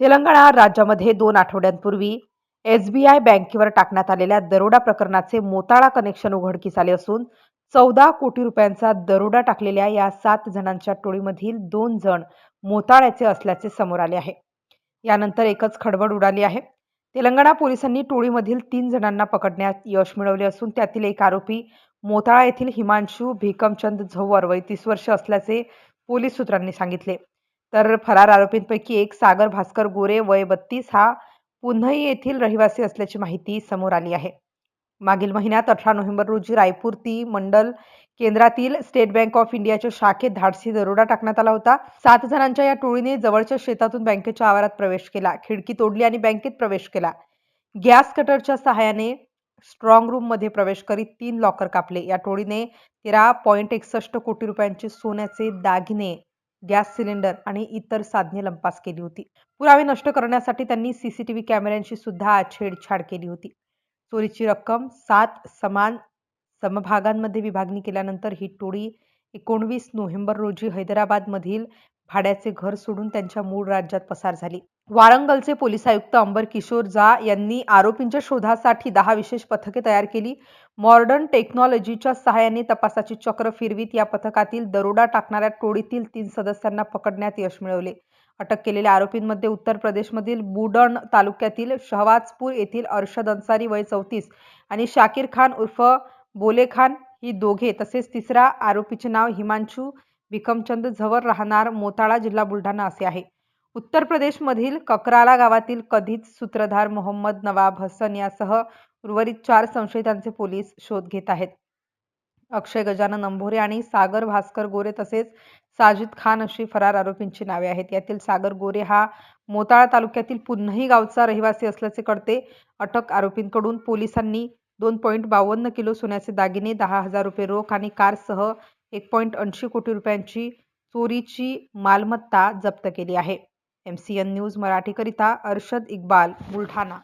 तेलंगणा राज्यामध्ये दोन आठवड्यांपूर्वी एसबीआय बँकेवर टाकण्यात आलेल्या दरोडा प्रकरणाचे मोताळा कनेक्शन उघडकीस आले असून चौदा कोटी रुपयांचा दरोडा टाकलेल्या या सात जणांच्या टोळीमधील दोन जण मोताळ्याचे असल्याचे समोर आले आहे. यानंतर एकच खडबड उडाली आहे. तेलंगणा पोलिसांनी टोळीमधील तीन जणांना पकडण्यात यश मिळवले असून त्यातील एक आरोपी मोताळा येथील हिमांशू भिकमचंद झव्वर वय तीस वर्ष असल्याचे पोलीस सूत्रांनी सांगितले. तर फरार आरोपींपैकी एक सागर भास्कर गोरे वय बत्तीस हा पुन्हई येथील रहिवासी असल्याची माहिती समोर आली आहे. मागील महिन्यात अठरा नोव्हेंबर रोजी रायपूर ती मंडल केंद्रातील स्टेट बँक ऑफ इंडियाच्या शाखेत धाडसी दरोडा टाकण्यात आला होता. सात जणांच्या या टोळीने जवळच्या शेतातून बँकेच्या आवारात प्रवेश केला. खिडकी तोडली आणि बँकेत प्रवेश केला. गॅस कटरच्या सहाय्याने स्ट्रॉंग रूममध्ये प्रवेश करीत तीन लॉकर कापले. या टोळीने तेरा पॉईंट एकसष्ट कोटी रुपयांचे सोन्याचे दागिने गॅस सिलेंडर आणि इतर साधने लंपास केली होती. पुरावे नष्ट करण्यासाठी त्यांनी सीसीटीव्ही कॅमेऱ्यांची सुद्धा छेडछाड केली होती. चोरीची रक्कम सात समान समभागांमध्ये विभागणी केल्यानंतर ही टोळी एकोणवीस नोव्हेंबर रोजी हैदराबादमधील भाड्याचे घर सोडून त्यांच्या मूळ राज्यात पसार झाली. वारंगलचे पोलीस आयुक्त अंबर किशोर झा यांनी आरोपींच्या शोधासाठी दहा विशेष पथके तयार केली. मॉडर्न टेक्नॉलॉजीच्या सहाय्याने तपासाची चक्र फिरवीत या पथकातील दरोडा टाकणाऱ्या टोळीतील तीन सदस्यांना पकडण्यात यश मिळवले. अटक केलेल्या आरोपींमध्ये उत्तर प्रदेशमधील बुडण तालुक्यातील शहवाजपूर येथील अर्शद अन्सारी वय चौतीस आणि शाकीर खान उर्फ बोले खान ही दोघे तसेच तिसरा आरोपीचे नाव हिमांशू भिकमचंद झवर राहणार मोताळा जिल्हा बुलढाणा असे आहे. उत्तर प्रदेशमधील ककराला गावातील कधीच सूत्रधार मोहम्मद नवाब हसन यासह उर्वरित चार संशयितांचे पोलीस शोध घेत आहेत. अक्षय गजानन अंभोरे आणि सागर भास्कर गोरे तसेच साजिद खान अशी फरार आरोपींची नावे आहेत. यातील सागर गोरे हा मोताळा तालुक्यातील पुन्हाही गावचा रहिवासी असल्याचे कळते. अटक आरोपींकडून पोलिसांनी दोन पॉईंट बावन्न किलो सोन्याचे दागिने दहा हजार रुपये रोख आणि कारसह एक पॉईंट ऐंशी कोटी रुपयांची चोरीची मालमत्ता जप्त केली आहे. एम सी एन न्यूज मराठीकरिता अर्शद इक्बाल बुलढाणा.